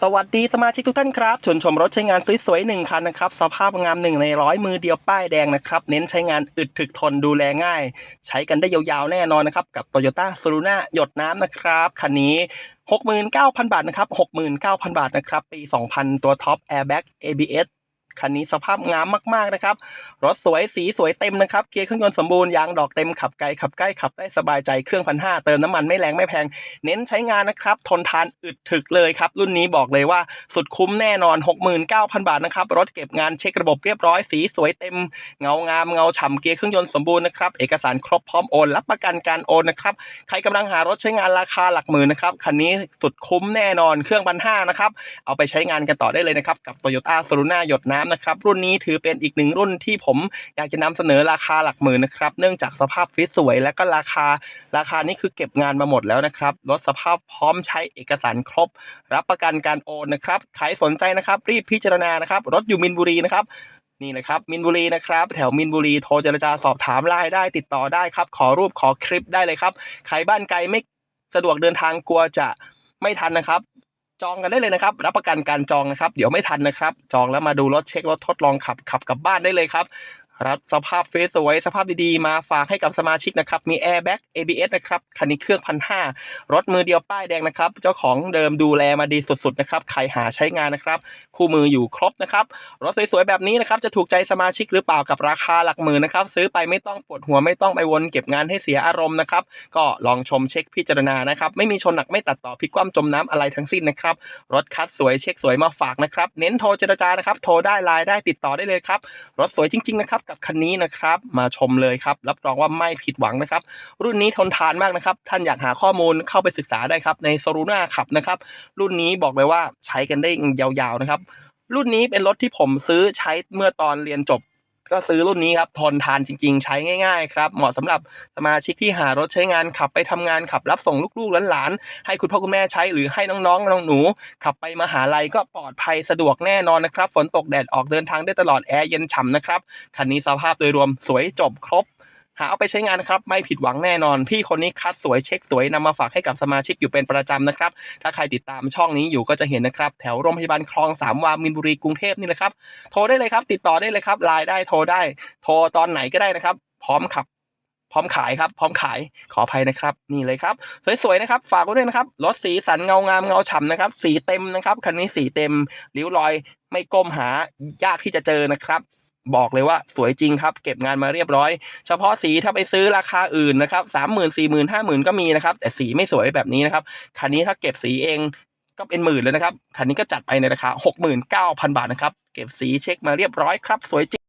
สวัสดีสมาชิกทุกท่านครับชวนชมรถใช้งานสวยๆหนึ่งคันนะครับ สภาพงามหนึ่งในร้อยมือเดียวป้ายแดงนะครับ เน้นใช้งานอึดถึกทนดูแลง่าย ใช้กันได้ยาวๆแน่นอนนะครับ กับ Toyota s u r u n a หยดน้ำนะครับ คันนี้ 69,000 บาทนะครับ 69,000 บาทนะครับ ปี 2000 ตัวท็อป Airbag ABS คันนี้สภาพงามมากๆนะครับ รถสวยสีสวยเต็มนะครับ เกียร์เครื่องยนต์สมบูรณ์ ยางดอกเต็ม ขับไกลขับใกล้ขับได้สบายใจ เครื่องพันห้าเติมน้ำมันไม่แรงไม่แพง เน้นใช้งานนะครับ ทนทานอึดถึกเลยครับ รุ่นนี้บอกเลยว่าสุดคุ้มแน่นอน 69,000 บาทนะครับ รถเก็บงานเช็คระบบเรียบร้อย สีสวยเต็ม เงางามเงาฉ่ำเกียร์เครื่องยนต์สมบูรณ์นะครับ เอกสารครบพร้อมโอน รับประกันการโอนนะครับ ใครกำลังหารถใช้งานราคาหลักหมื่นนะครับ คันนี้สุดคุ้มแน่นอน เครื่องพันห้านะครับ เอาไปใช้งานกันต่อได้เลยนะครับ กับ Toyota s o l u n a หยดน้ำนะครับรุ่นนี้ถือเป็นอีกหนึ่งรุ่นที่ผมอยากจะนำเสนอราคาหลักหมื่นนะครับเนื่องจากสภาพฟิตสวย และก็ราคาราคานี้คือเก็บงานมาหมดแล้วนะครับรถสภาพพร้อมใช้เอกสารครบ รับประกันการโอนนะครับใครสนใจนะครับ รีบพิจารณานะครับ รถอยู่มินบุรีนะครับนี่นะครับมินบุรีนะครับแถวมินบุรีโทรเจรจาสอบถามไลน์ได้ติดต่อได้ครับ ขอรูปขอคลิปได้เลยครับ ใครบ้านไกลไม่สะดวกเดินทางกลัวจะไม่ทันนะครับ จองกันได้เลยนะครับ รับประกันการจองนะครับ เดี๋ยวไม่ทันนะครับ จองแล้วมาดูรถเช็ครถทดลองขับขับกลับบ้านได้เลยครับ รับสภาพเฟซสวยสภาพดีๆ มาฝากให้กับสมาชิกนะครับ มี Airbag ABS นะครับ คันนี้เครื่องพันห้ารถมือเดียวป้ายแดงนะครับ เจ้าของเดิมดูแลมาดีสุดๆนะครับ ใครหาใช้งานนะครับ คู่มืออยู่ครบนะครับ รถสวยๆ แบบนี้นะครับ จะถูกใจสมาชิกหรือเปล่ากับราคาหลักหมื่นนะครับ ซื้อไปไม่ต้องปวดหัวไม่ต้องไปวนเก็บงานให้เสียอารมณ์นะครับ ก็ลองชมเช็คพิจารณานะครับ ไม่มีชนหนักไม่ตัดต่อพิกคว่ำจมน้ำอะไรทั้งสิ้นนะครับ รถคัดสวยเช็คสวยมาฝากนะครับ เน้นโทรเจรจานะครับ โทรได้ไลน์ได้ติดต่อได้เลยครับ รถสวยจริงๆนะครับกับคันนี้นะครับ มาชมเลยครับ รับรองว่าไม่ผิดหวังนะครับ รุ่นนี้ทนทานมากนะครับ ท่านอยากหาข้อมูลเข้าไปศึกษาได้ครับในโซลูน่าขับนะครับ รุ่นนี้บอกเลยว่าใช้กันได้ยาวๆนะครับ รุ่นนี้เป็นรถที่ผมซื้อใช้เมื่อตอนเรียนจบ ก็ซื้อรุ่นนี้ครับทนทานจริง ๆ ใช้ง่าย ๆ ครับ เหมาะสำหรับสมาชิกที่หารถใช้งานขับไปทำงานขับรับส่งลูกๆหลานๆให้คุณพ่อคุณแม่ใช้หรือให้น้องๆน้องหนูขับไปมหาลัยก็ปลอดภัยสะดวกแน่นอนนะครับ ฝนตกแดดออกเดินทางได้ตลอดแอร์เย็นฉ่ำนะครับคันนี้สภาพโดยรวมสวยจบครบ หาเอาไปใช้งานนะครับ ไม่ผิดหวังแน่นอน พี่คนนี้คัดสวยเช็คสวยนำมาฝากให้กับสมาชิกอยู่เป็นประจำนะครับ ถ้าใครติดตามช่องนี้อยู่ก็จะเห็นนะครับ แถวโรงพยาบาลคลองสามวามินบุรีกรุงเทพนี่แหละครับ โทรได้เลยครับ ติดต่อได้เลยครับไลน์ได้โทรได้ โทรตอนไหนก็ได้นะครับ พร้อมขับ พร้อมขายครับ พร้อมขายขออภัยนะครับ นี่เลยครับ สวยๆนะครับ ฝากไว้ด้วยนะครับรถสีสันเงางามเงาฉ่ำนะครับ สีเต็มนะครับคันนี้สีเต็มริ้วรอย ไม่ก้มหายากที่จะเจอนะครับ บอกเลยว่าสวยจริงครับ เก็บงานมาเรียบร้อย เฉพาะสีถ้าไปซื้อราคาอื่นนะครับสามหมื่นสี่หมื่นห้าหมื่นก็มีนะครับ แต่สีไม่สวยแบบนี้นะครับคันนี้ถ้าเก็บสีเองก็เป็นหมื่นเลยนะครับคันนี้ก็จัดไปในราคาหกหมื่นเก้าพันบาทนะครับ เก็บสีเช็คมาเรียบร้อยครับ สวยจริง